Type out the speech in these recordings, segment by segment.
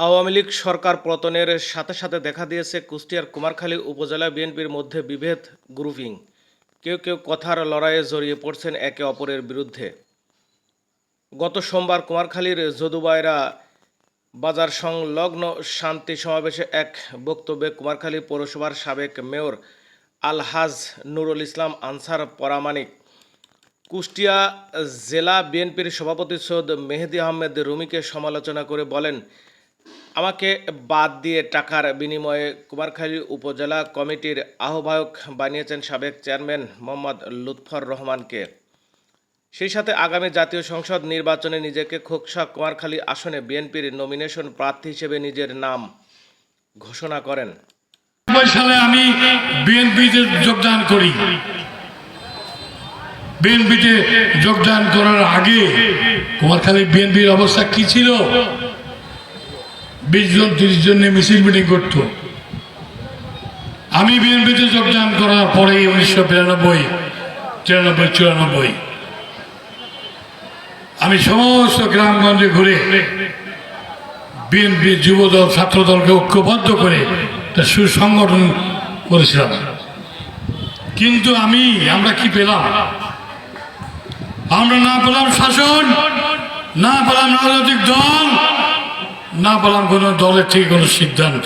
আওয়ামী লীগ সরকার পতনের সাথে সাথে দেখা দিয়েছে কুষ্টিয়ার কুমারখালী উপজেলা বিএনপির মধ্যে বিভেদ গ্রুপিং কেউ কেউ কথার লড়াইয়ে জড়িয়ে পড়ছেন একে অপরের বিরুদ্ধে। গত সোমবার কুমারখালীর যদুবাইরা বাজার সংলগ্ন শান্তি সমাবেশে এক বক্তব্যে কুমারখালী পৌরসভার সাবেক মেয়র আলহাজ নুরুল ইসলাম আনসার পরামানিক কুষ্টিয়া জেলা বিএনপির সভাপতি সৈয়দ মেহেদি আহমেদ রুমিকে সমালোচনা করে বলেন আমাকে বাদ দিয়ে টাকার বিনিময়ে কুমারখালী উপজেলা কমিটির আহ্বায়ক বানিয়েছেন সাবেক চেয়ারম্যান মোহাম্মদ লুৎফর রহমানকে। সেই সাথে আগামী জাতীয় সংসদ নির্বাচনে নিজেকে খোকসা কুমারখালী আসনে বিএনপির নমিনেশন প্রার্থী হিসেবে নিজের নাম ঘোষণা করেন। সালে আমি বিএনপিতে যোগদান করি। বিএনপিতে যোগদান করার আগে কুমারখালী বিএনপির অবস্থা কি ছিল? বিশ জন, তিরিশ জন নিয়ে মিছিল মিটিং করত। আমি বিএনপিতে যোগদান করার পরে উনিশশো বিরানব্বই, তিরানব্বই, চুরানব্বই। আমি সমস্ত গ্রামগঞ্জে ঘুরে বিএনপি যুবদল, ছাত্রদলকে ঐক্যবদ্ধ করে একটা সুসংগঠন করেছিলাম। কিন্তু আমি, আমরা কি পেলাম? আমরা না পেলাম শাসন, না পেলাম রাজনৈতিক দল না পেলাম কোনো দলের থেকে কোনো সিদ্ধান্ত।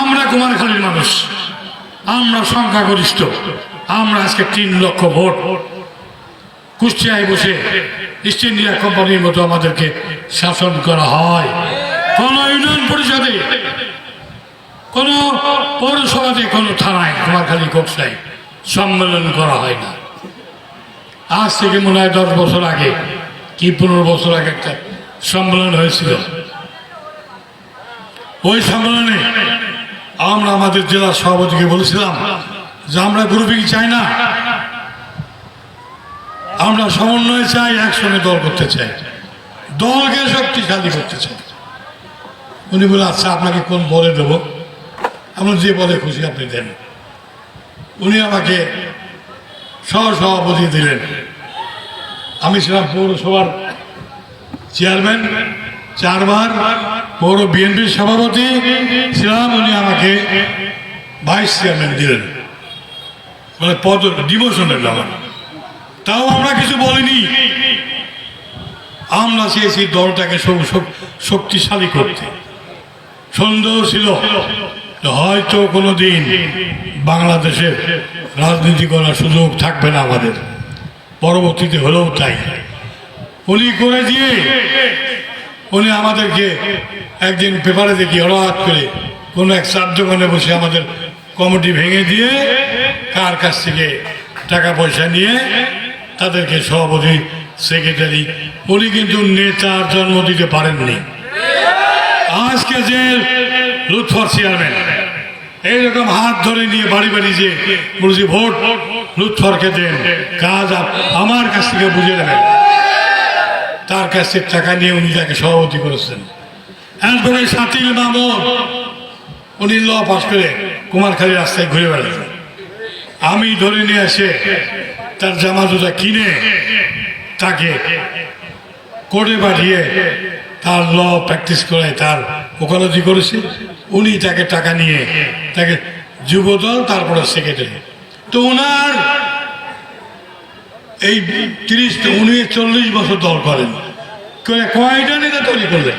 আমরা কুমারখালীর মানুষ। আমরা সংখ্যাগরিষ্ঠ। আমরা আজকে তিন লক্ষ ভোট। কুষ্টিয়ায় বসে ইস্ট ইন্ডিয়া কোম্পানির মতো আমাদেরকে শাসন করা হয়। কোন ইউনিয়ন পরিষদে, কোন পৌরসভাতে, কোন থানায়, কুমারখালী কোকসায় সম্মেলন করা হয় না। আজ থেকে মনে হয় দশ বছর আগে, কি পনেরো বছর আগে একটা সম্মেলন হয়েছিল। ওই সম্মেলনে আমরা আমাদের জেলা সভাপতিকে বলেছিলাম যে আমরা গ্রুপিং চাই না। আমরা সমন্বয় চাই, একসঙ্গে দল করতে চাই। দলকে শক্তিশালী করতে চাই। উনি বলে আচ্ছা আপনাকে কোন বলে দেবো? আমরা যে বলে খুশি, আপনি দেন। উনি আমাকে সহ সভাপতি দিলেন। আমি ছিলাম পৌরসভার চেয়ারম্যান চারবার পৌর বিএনপির সভাপতি, ছিলাম উনি আমাকে ভাইস চেয়ারম্যান দিলেন। মানে পদ ডিমোশনের আমার তাও আমরা কিছু বলিনি। আমরা চেয়েছি দলটাকে শক্তিশালী করতে। সন্দেহ ছিল হয়তো কোনো দিন বাংলাদেশের রাজনীতি করার সুযোগ থাকবে না আমাদের। পরবর্তীতে হলেও তাই। উনি করে দিয়ে উনি আমাদেরকে একদিন পেপারে দেখি, হঠাৎ করে কোনো এক চার দোকানে বসে আমাদের কমিটি ভেঙে দিয়ে কার কাছ থেকে টাকা পয়সা নিয়ে তাদেরকে সভাপতি, সেক্রেটারি, উনি কিন্তু নেতার জন্ম দিতে পারেননি। আজকে যে লুৎফর চেয়ারম্যান, এইরকম হাত ধরে নিয়ে বাড়ি বাড়ি যে বলছি, ভোট লুৎফরকে দেন। কাজ আমার কাছ থেকে বুঝে নেবেন। তার কাছে টাকা নিয়ে উনি তাকে সভাপতি করেছেন। এরপরে সাতিল মামুন, উনি ল পাস করে কুমারখালী রাস্তায় ঘুরে বেড়াতেন আমি ধরে নিয়ে এসে তার জামা জুতা কিনে তাকে কোর্টে পাঠিয়ে তার ল প্র্যাকটিস করে তার ওকালতি করেছে। উনি তাকে টাকা নিয়ে তাকে যুবদল, তারপরে সেক্রেটারি। তো ওনার এই তিরিশ উনি চল্লিশ বছর দল করেন। করে কয়টা নেতা তৈরি করলেন?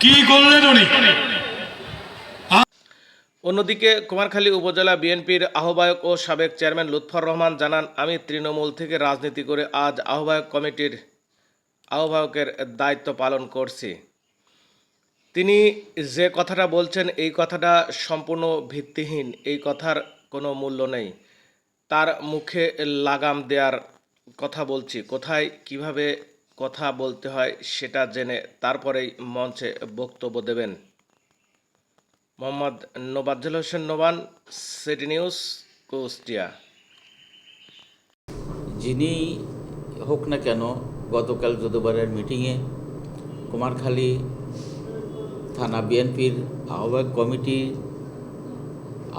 কি করলেন উনি? অন্যদিকে কুমারখালী উপজেলা বিএনপির আহ্বায়ক ও সাবেক চেয়ারম্যান লুৎফর রহমান জানান, আমি তৃণমূল থেকে রাজনীতি করে আজ আহ্বায়ক কমিটির আহ্বায়কের দায়িত্ব পালন করছি। তিনি যে কথাটা বলছেন, এই কথাটা সম্পূর্ণ ভিত্তিহীন। এই কথার কোনো মূল্য নেই। তার মুখে লাগাম দেওয়ার কথা বলছি। কোথায়, কীভাবে কথা বলতে হয় সেটা জেনে তারপরেই মঞ্চে বক্তব্য দেবেন। Mohammad Nobajjal Hossain Noban, city news, Kushtia. যিনি হোক না কেন গতকাল যদুবারের মিটিংয়ে কুমারখালী থানা বিএনপির আহ্বায়ক কমিটি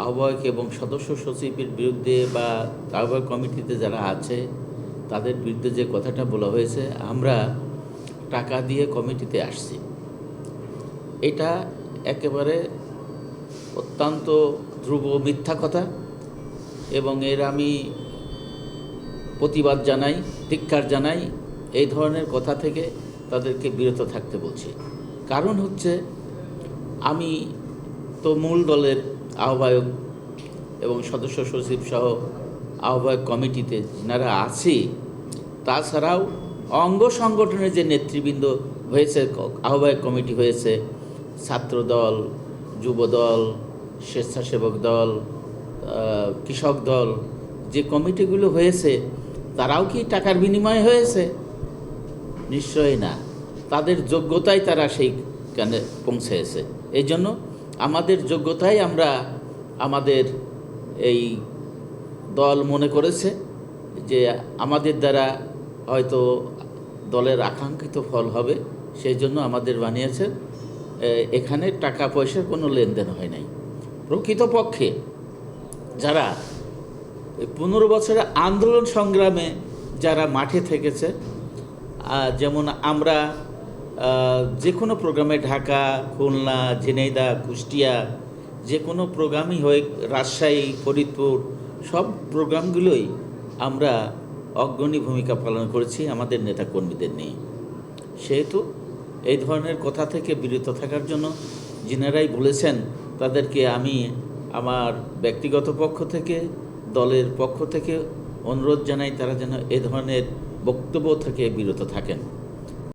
আহ্বায়ক এবং সদস্য সচিবের বিরুদ্ধে বা আহ্বায়ক কমিটিতে যারা আছে, তাদের বিরুদ্ধে যে কথাটা বলা হয়েছে, আমরা টাকা দিয়ে কমিটিতে আসছি। এটা একেবারে অত্যন্ত ধ্রুব মিথ্যা কথা এবং এর আমি প্রতিবাদ জানাই, ধিক্কার জানাই, এই ধরনের কথা থেকে তাদেরকে বিরত থাকতে বলছি। কারণ হচ্ছে, আমি তো মূল দলের আহ্বায়ক এবং সদস্য সচিব সহ আহ্বায়ক কমিটিতে যারা আছি, তাছাড়াও অঙ্গ সংগঠনের যে নেতৃবৃন্দ হয়েছে, আহ্বায়ক কমিটি হয়েছে ছাত্রদল যুবদল স্বেচ্ছাসেবক দল কৃষক দল, যে কমিটিগুলো হয়েছে, তারাও কি টাকার বিনিময়ে হয়েছে? নিশ্চয়ই না। তাদের যোগ্যতায় তারা সেইখানে পৌঁছেছে। এই জন্য আমাদের যোগ্যতায় আমরা আমাদের এই দল মনে করেছে যে আমাদের দ্বারা হয়তো দলের আকাঙ্ক্ষিত ফল হবে, সেই জন্য আমাদের বানিয়েছে। এখানে টাকা পয়সার কোনো লেনদেন হয় নাই। প্রকৃতপক্ষে যারা পনেরো বছরের আন্দোলন সংগ্রামে যারা মাঠে থেকেছে যেমন আমরা যে কোনো প্রোগ্রামে ঢাকা, খুলনা ঝিনাইদা কুষ্টিয়া, যে কোনো প্রোগ্রামই হয়ে রাজশাহী, ফরিদপুর, সব প্রোগ্রামগুলোই আমরা অগ্রণী ভূমিকা পালন করেছি আমাদের নেতাকর্মীদের নিয়ে। সেহেতু এই ধরনের কথা থেকে বিরত থাকার জন্য যিনারাই বলেছেন তাদেরকে আমি আমার ব্যক্তিগত পক্ষ থেকে, দলের পক্ষ থেকে অনুরোধ জানাই তারা যেন এ ধরনের বক্তব্য থেকে বিরত থাকেন।